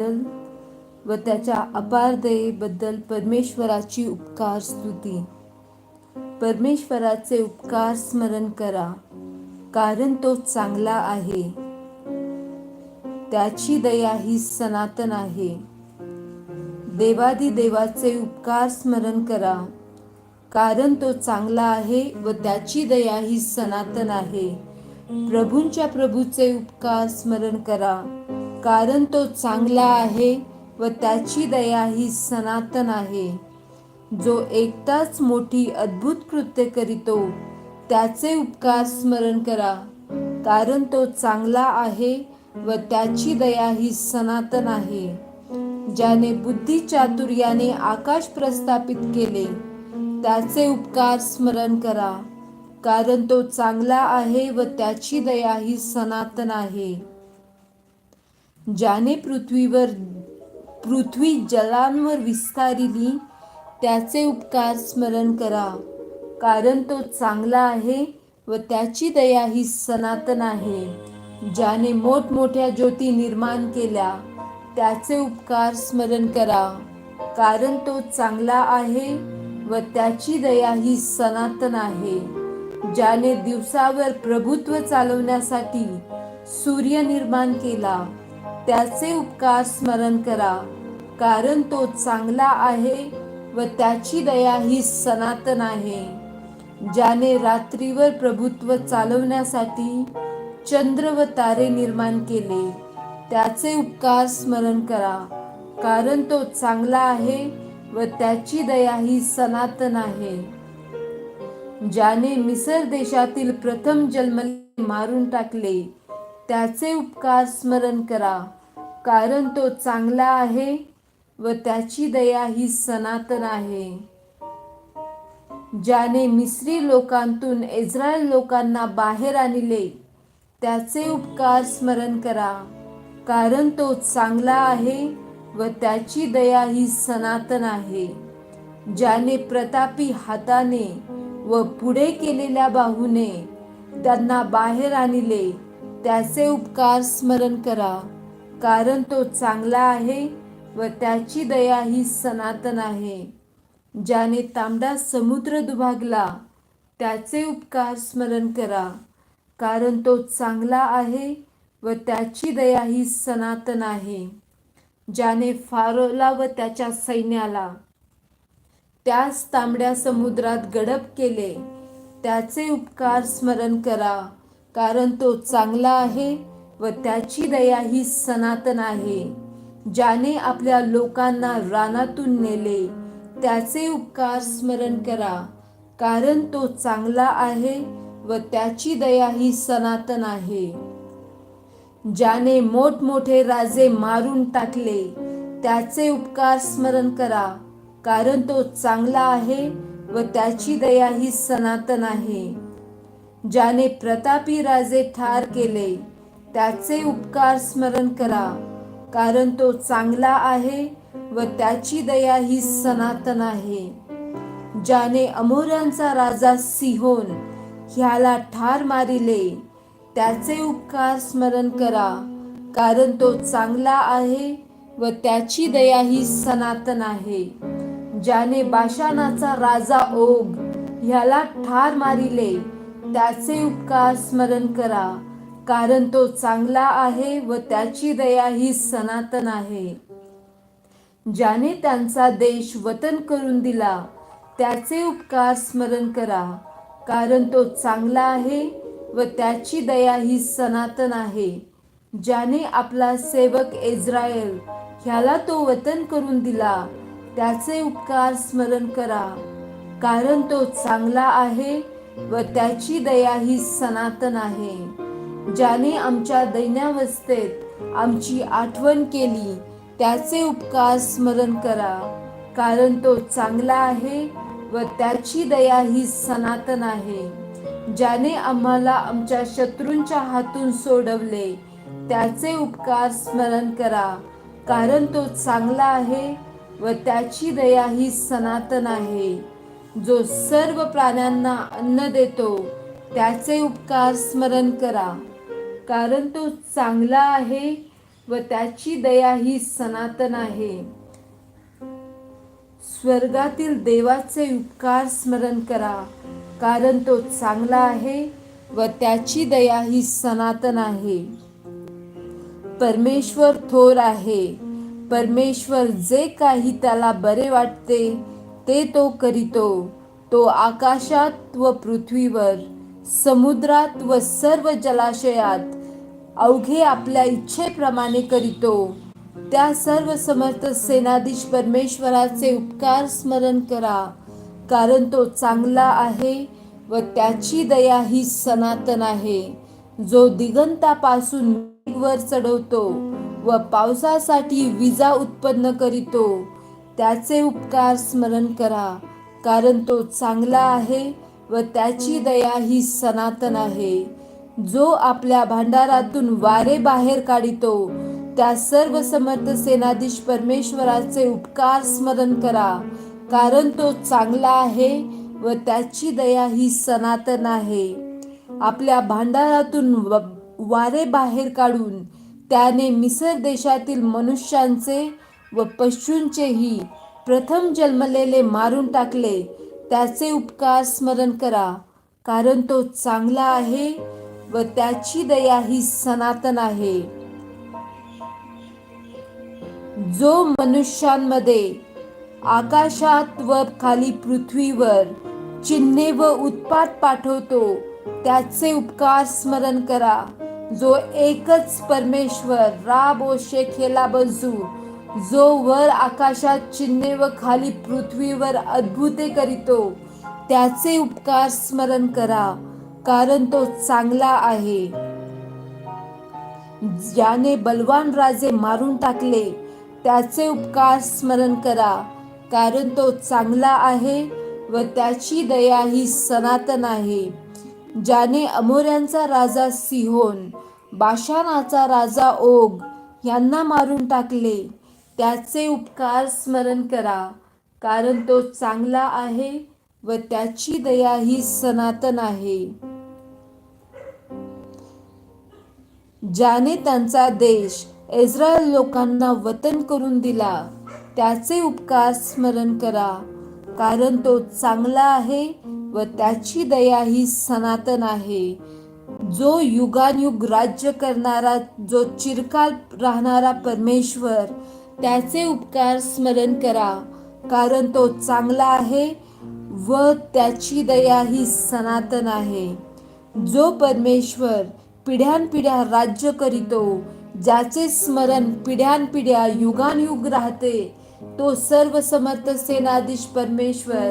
व त्याच्या अपार दयेबद्दल परमेश्वराची उपकार स्तुती. परमेश्वराचे उपकार स्मरण करा कारण तो चांगला आहे. त्याची दया ही सनातन आहे. देवादी देवाचे उपकार स्मरण करा कारण तो चांगला आहे व त्याची दया ही सनातन आहे. प्रभूंच्या प्रभूचे उपकार स्मरण करा कारण तो चांगला आहे व त्याची दया ही सनातन आहे. जो एकटाच मोठी अद्भुत कृत्य करीतो त्याचे उपकार स्मरण करा. कारण तो चांगला आहे व त्याची दया ही सनातन आहे. ज्याने बुद्धी चातुर्याने आकाश प्रस्थापित केले त्याचे उपकार स्मरण करा. कारण तो चांगला आहे व त्याची दया ही सनातन आहे. ज्याने पृथ्वीवर पृथ्वी जलांवर विस्तारिली त्याचे उपकार स्मरण करा. कारण तो चांगला आहे व त्याची दया ही सनातन आहे. ज्याने मोठमोठ्या ज्योती निर्माण केल्या त्याचे उपकार स्मरण करा. कारण तो चांगला आहे व त्याची दया ही सनातन आहे. ज्याने दिवसावर प्रभुत्व चालवण्यासाठी सूर्य निर्माण केला त्याचे उपकार स्मरण करा कारण तो चांगला आहे व त्याची दया ही सनातन आहे. ज्याने रात्रीवर प्रभुत्व चालवण्यासाठी चंद्र व तारे निर्माण केले त्याचे उपकार स्मरण करा कारण तो चांगला आहे व त्याची दया ही सनातन आहे. ज्याने मिसर देशातील प्रथम जन्मले मारून टाकले त्याचे उपकार स्मरण करा कारण तो चांगला आहे व त्याची दया ही सनातन आहे. ज्याने मिस्री लोकांतून इस्रायल लोकांना बाहेर आणले त्याचे उपकार स्मरण करा कारण तो चांगला आहे व त्याची दया ही सनातन आहे. ज्याने प्रतापी हाताने व पुढे केलेल्या बाहूने त्यांना बाहेर आणले त्याचे उपकार स्मरण करा कारण तो चांगला आहे व त्याची दया ही सनातन आहे. ज्याने तांबडा समुद्र दुभागला त्याचे उपकार स्मरण करा कारण तो चांगला आहे व त्याची दया ही सनातन आहे. ज्याने फारोला व त्याच्या सैन्याला त्याच तांबड्या समुद्रात गडप केले त्याचे उपकार स्मरण करा. कारण तो चांगला आहे व त्याची दया ही सनातन आहे. ज्याने आपल्या लोकांना रानातून नेले त्याचे उपकार स्मरण करा. कारण तो चांगला आहे व त्याची दया ही सनातन आहे. ज्याने मोठमोठे राजे मारून टाकले त्याचे उपकार स्मरण करा. कारण तो चांगला आहे व त्याची दया ही सनातन आहे. ज्याने प्रतापी राजे ठार केले त्याचे उपकार स्मरण करा कारण तो चांगला आहे व त्याची दया ही सनातन आहे. ज्याने अमोरांचा राजा सिहोन ह्याला ठार मारिले त्याचे उपकार स्मरण करा कारण तो चांगला आहे व त्याची दया ही सनातन आहे. ज्याने बाशानाचा राजा ओग ह्याला ठार मारिले त्याचे उपकार स्मरण करा कारण तो चांगला आहे व त्याची दया ही सनातन आहे. ज्याने त्यांचा देश वतन करून दिला त्याचे उपकार स्मरण करा कारण तो चांगला आहे व त्याची दया ही सनातन आहे. ज्याने आपला सेवक इस्रायल ह्याला तो वतन करून दिला त्याचे उपकार स्मरण करा कारण तो चांगला आहे व त्याची दया ही सनातन आहे. ज्याने आमच्या दैन्यावस्थेत आमची आठवण केली त्याचे उपकार स्मरण करा. कारण तो चांगला आहे व त्याची दया ही सनातन आहे. ज्याने आम्हाला आमच्या शत्रूंच्या हातून सोडवले त्याचे उपकार स्मरण करा. कारण तो चांगला आहे व त्याची दया ही सनातन आहे. जो सर्व प्राण्यांना अन्न देतो त्याचे उपकार स्मरण करा. कारण तो चांगला आहे व त्याची दया ही सनातन आहे. स्वर्गातील देवाचे उपकार स्मरण करा. कारण तो चांगला आहे व त्याची दया ही सनातन आहे. परमेश्वर थोर आहे. परमेश्वर जे काही त्याला बरे वाटते ते तो करीतो तो आकाशात व पृथ्वीवर समुद्रात व सर्व जलाशयात अवघे आपल्या इच्छेप्रमाणे करीतो. त्या सर्व समर्थ सेनाधीश परमेश्वराचे उपकार स्मरण करा कारण तो चांगला आहे व त्याची दया ही सनातन आहे. जो दिगंतापासून वर चढवतो व पावसासाठी विजा उत्पन्न करीतो त्याचे उपकार स्मरण करा कारण तो चांगला आहे व त्याची दया ही सनातन आहे. जो आपल्या भांडारातून वारे बाहेर काढितो त्या सर्व समर्थ सेनाधीश परमेश्वराचे उपकार स्मरण करा कारण तो चांगला आहे व त्याची दया ही सनातन आहे. आपल्या भांडारातून व- वारे बाहेर काढून त्याने मिसर देशातील मनुष्यांचे व पशूंचेही प्रथम जन्मलेले मारून टाकले त्याचे उपकार स्मरण करा कारण तो चांगला आहे व त्याची दया ही सनातन आहे. जो मनुष्यांमध्ये आकाशात व खाली पृथ्वीवर चिन्हे व उत्पात पाठवतो त्याचे उपकार स्मरण करा. जो एकच परमेश्वर राब शेखेला बजू जो वर आकाशात चिन्हे व खाली पृथ्वीवर अद्भुते करीतो त्याचे उपकार स्मरण करा कारण तो चांगला आहे. ज्याने बलवान राजे मारून टाकले त्याचे उपकार स्मरण करा कारण तो चांगला आहे व त्याची दया ही सनातन आहे. ज्याने अमोऱ्यांचा राजा सिहोन बाशानाचा राजा ओग यांना मारून टाकले त्याचे उपकार स्मरण करा कारण तो चांगला आहे व त्याची दया ही सनातन आहे. ज्याने त्यांचा देश इस्रायल लोकांना वतन करून दिला त्याचे उपकार स्मरण करा कारण तो चांगला आहे व त्याची दया ही सनातन आहे. जो युगानयुग राज्य करणारा जो चिरकाल राहणारा परमेश्वर त्याचे उपकार स्मरण करा कारण तो चांगला आहे व त्याची दया ही सनातन आहे. जो परमेश्वर पिढ्यानपिढ्या राज्य करीतो ज्याचे स्मरण पिढ्यानपिढ्या युगानयुग राहते तो सर्व समर्थ सेनाधीश परमेश्वर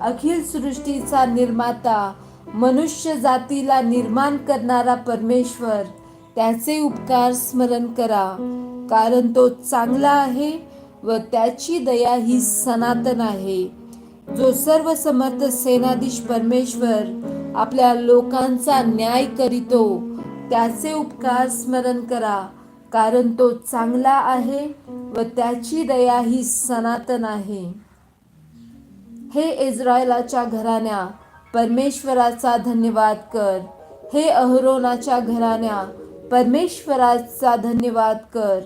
अखिल सृष्टीचा निर्माता मनुष्य जातीला निर्माण करणारा परमेश्वर त्याचे उपकार स्मरण करा. कारण तो चांगला आहे व त्याची दया ही सनातन आहे. जो सर्व समर्थ सेनाधीश परमेश्वर आपल्या लोकांचा न्याय करीतो त्याचे उपकार स्मरण करा. कारण तो चांगला आहे व त्याची दया ही सनातन आहे. हे इस्रायलाच्या घराण्या परमेश्वराचा धन्यवाद कर. हे अहरोनाच्या घराण्या परमेश्वराचा धन्यवाद कर.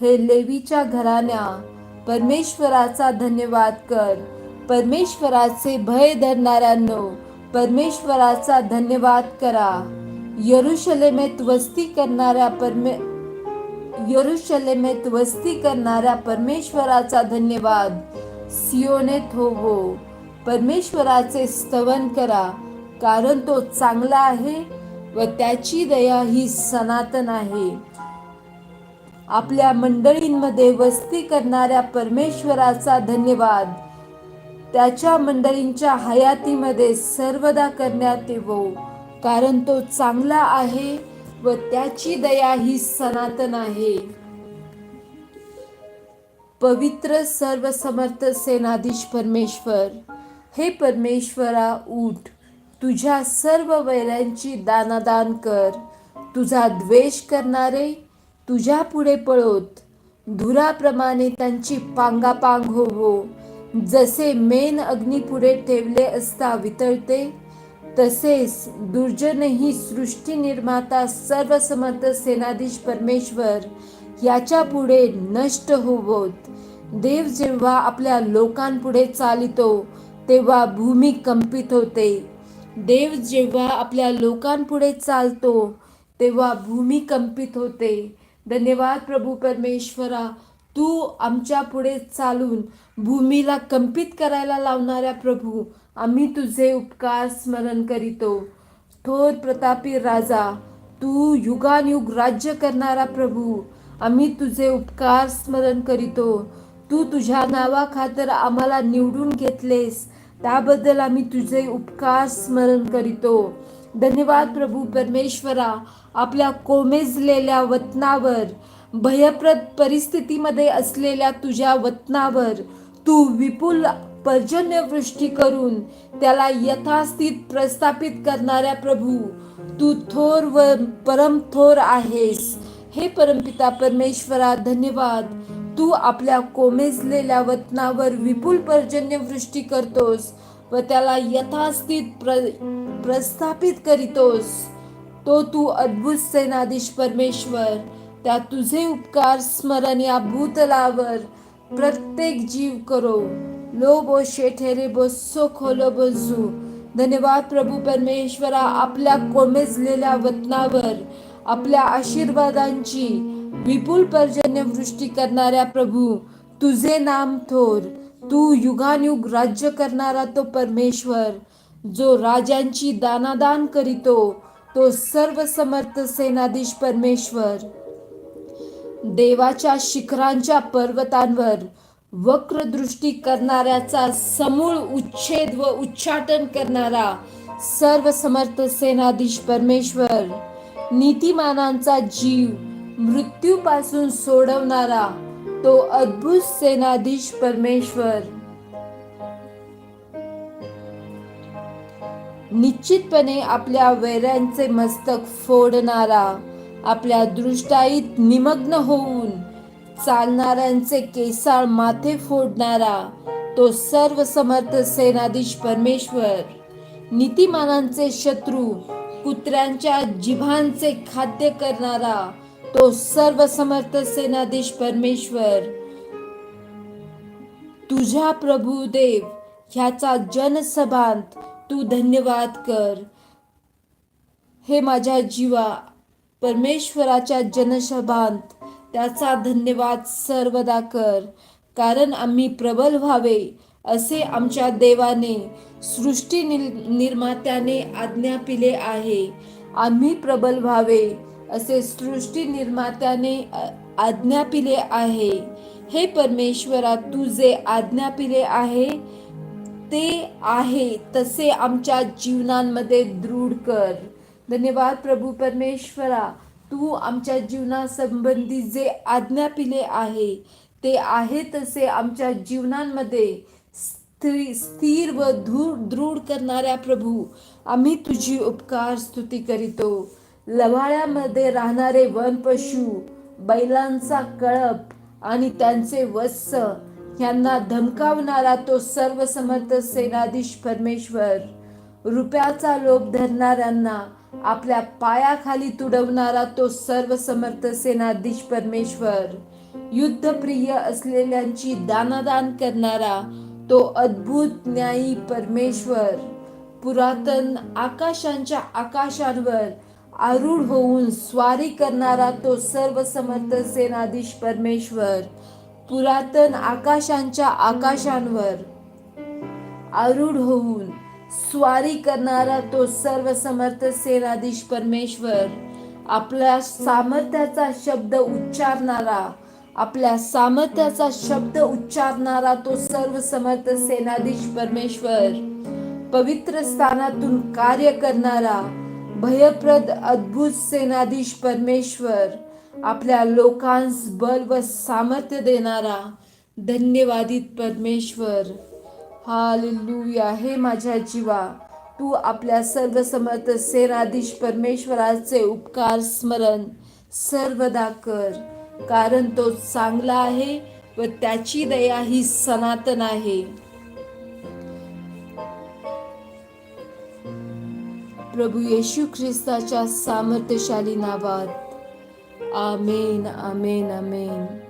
हे लेवीच्या घराण्या परमेश्वराचा धन्यवाद कर. परमेश्वराचे भय धरणाऱ्यांनो परमेश्वराचा धन्यवाद करा. यरुशलेमेत वस्ती करणाऱ्या परमे यरुशलेमेत वस्ती करणाऱ्या परमेश्वराचा धन्यवाद. सियोनेत होवो परमेश्वराचे स्तवन करा कारण तो चांगला आहे व त्याची दया ही सनातन आहे. आपल्या मंडळींमध्ये वस्ती करणाऱ्या परमेश्वराचा धन्यवाद. त्याच्या मंडळींच्या हयातीमध्ये सर्वदा करण्यात येवो कारण तो चांगला आहे व त्याची दया ही सनातन आहे. पवित्र सर्व समर्थ सेनाधीश परमेश्वर हे परमेश्वरा उठ तुझ्या सर्व वैरांची दानादान कर. तुझा द्वेष करणारे तुझ्या पुढे पळोत. धुराप्रमाणे त्यांची पांगापांग होवो. जसे मेन अग्नी पुढे ठेवले असता वितळते तसेच दुर्जनही सृष्टी निर्माता सर्व समर्थ सेनाधीश परमेश्वर याच्यापुढे नष्ट होवोत. देव जेव्हा आपल्या लोकांपुढे चालितो तेव्हा भूमी कंपित होते. देव जेव्हा आपल्या लोकांपुढे चालतो तेव्हा भूमी कंपित होते. धन्यवाद प्रभू परमेश्वरा तू आमच्या पुढे चालून भूमीला कंपित करायला लावणाऱ्या प्रभू आम्ही तुझे उपकार स्मरण करीतो. थोर प्रतापी राजा तू युगानयुग राज्य करणारा प्रभू आम्ही तुझे उपकार स्मरण करीतो. तू तुझ्या नावाखातर आम्हाला निवडून घेतलेस त्याबद्दल आम्ही तुझे उपकार स्मरण करीतो. धन्यवाद प्रभू परमेश्वरा. आपल्या कोमेजलेल्या वतनावर भयप्रद परिस्थितीमध्ये असलेल्या तुझ्या वतनावर तू विपुल पर्जन्यवृष्टी करून त्याला यथास्थित प्रस्थापित करणाऱ्या प्रभू तू थोर व परम थोर आहेस. हे परमपिता परमेश्वरा धन्यवाद. तू आपल्या कोमेजलेल्या वतनावर विपुल पर्जन्यवृष्टी करतोस व त्याला यथास्थित प्र प्रस्थापित करीतोस. तो तू अद्भुत सेनाधीश परमेश्वर. त्या तुझे उपकार स्मरण या भूतलावर प्रत्येक जीव करो. लो बो शेठेरे बो सो खोलो बजू धन्यवाद प्रभू परमेश्वरा आपल्या कोमेजलेल्या वतनावर आपल्या आशीर्वादांची. विपुल पर्जन्य वृष्टी करणाऱ्या प्रभू तुझे नाम थोर. तू युगानयुग राज्य करणारा तो परमेश्वर जो राजांची दानादान करीतो तो सर्व समर्थ सेनाधीश परमेश्वर. देवाच्या शिखरांच्या पर्वतांवर वक्रदृष्टी करणाऱ्याचा समूळ उच्छेद व उच्चाटन करणारा सर्व समर्थ सेनाधीश परमेश्वर. नीतिमानांचा जीव मृत्यूपासून सोडवणारा तो अद्भुत सेनाधीश परमेश्वर. निश्चितपणे आपल्या वैऱ्यांचे मस्तक फोडणारा आपल्या दृष्टाईत निमग्न होऊन चालणाऱ्यांचे केसाळ माथे फोडणारा तो सर्व समर्थ सेनाधीश परमेश्वर. नीतिमानांचे शत्रू कुत्र्यांच्या जिभांचे खाद्य करणारा तो सर्व समर्थ सेनाधीश परमेश्वर. तुझ्या प्रभू देव ह्याचा जनसभांत तू धन्यवाद कर. हे माझ्या जीवा परमेश्वराच्या जनसभांत त्याचा धन्यवाद सर्वदा कर. कारण आम्ही प्रबल व्हावे असे आमच्या देवाने सृष्टी निर्मात्याने आज्ञा पिले आहे. आम्ही प्रबल व्हावे. असे सृष्टी निर्मात्याने आज्ञापिले आज्ञा पिले आहे. हे परमेश्वरा तू जे आज्ञा पिले आहे ते आहे. तसे आमच्या जीवनांमध्ये दृढ कर. धन्यवाद प्रभू परमेश्वरा. तू आमच्या जीवनासंबंधी जे आज्ञा पिले आहे ते आहे तसे आमच्या जीवनांमध्ये स्थिर स्थिर व धू दृढ करणाऱ्या प्रभू. आम्ही तुझी उपकार स्तुती करीतो. लवाळ्यामध्ये राहणारे वनपशु बैलांचा कळप आणि त्यांचे वत्स यांना धमकावणारा तो सर्वसमर्थ सेनाधीश परमेश्वर. रुपयाचा लोभ धरणाऱ्यांना आपल्या पायाखाली तुडवणारा तो सर्वसमर्थ सेनाधीश परमेश्वर. युद्धप्रिय असलेल्यांची दानादान करणारा तो अद्भुत न्यायी परमेश्वर. पुरातन आकाशांच्या आकाशांवर आरूढ होऊन स्वारी करणारा तो सर्वसमर्थ सेनाधीश परमेश्वर पुरातन आकाशांच्या आकाशांवर. आरूढ होऊन स्वारी करणारा तो सर्वसमर्थ सेनाधीश परमेश्वर आपल्या सामर्थ्याचा शब्द उच्चारणारा आपल्या सामर्थ्याचा शब्द उच्चारणारा तो सर्व समर्थ सेनाधीश परमेश्वर पवित्र स्थानातून कार्य करणारा भयप्रद अद्भुत सेनाधीश परमेश्वर आपल्या लोकांस बल व सामर्थ्य देणारा धन्यवादित परमेश्वर. हालेलुया. हे माझ्या जीवा तू आपल्या सर्व समर्थ सेनाधीश परमेश्वराचे उपकार स्मरण सर्वदा कर. कारण तो चांगला आहे व त्याची दया ही सनातन आहे. प्रभू येशू ख्रिस्ताच्या सामर्थ्यशाली नावात. आमेन आमेन आमेन.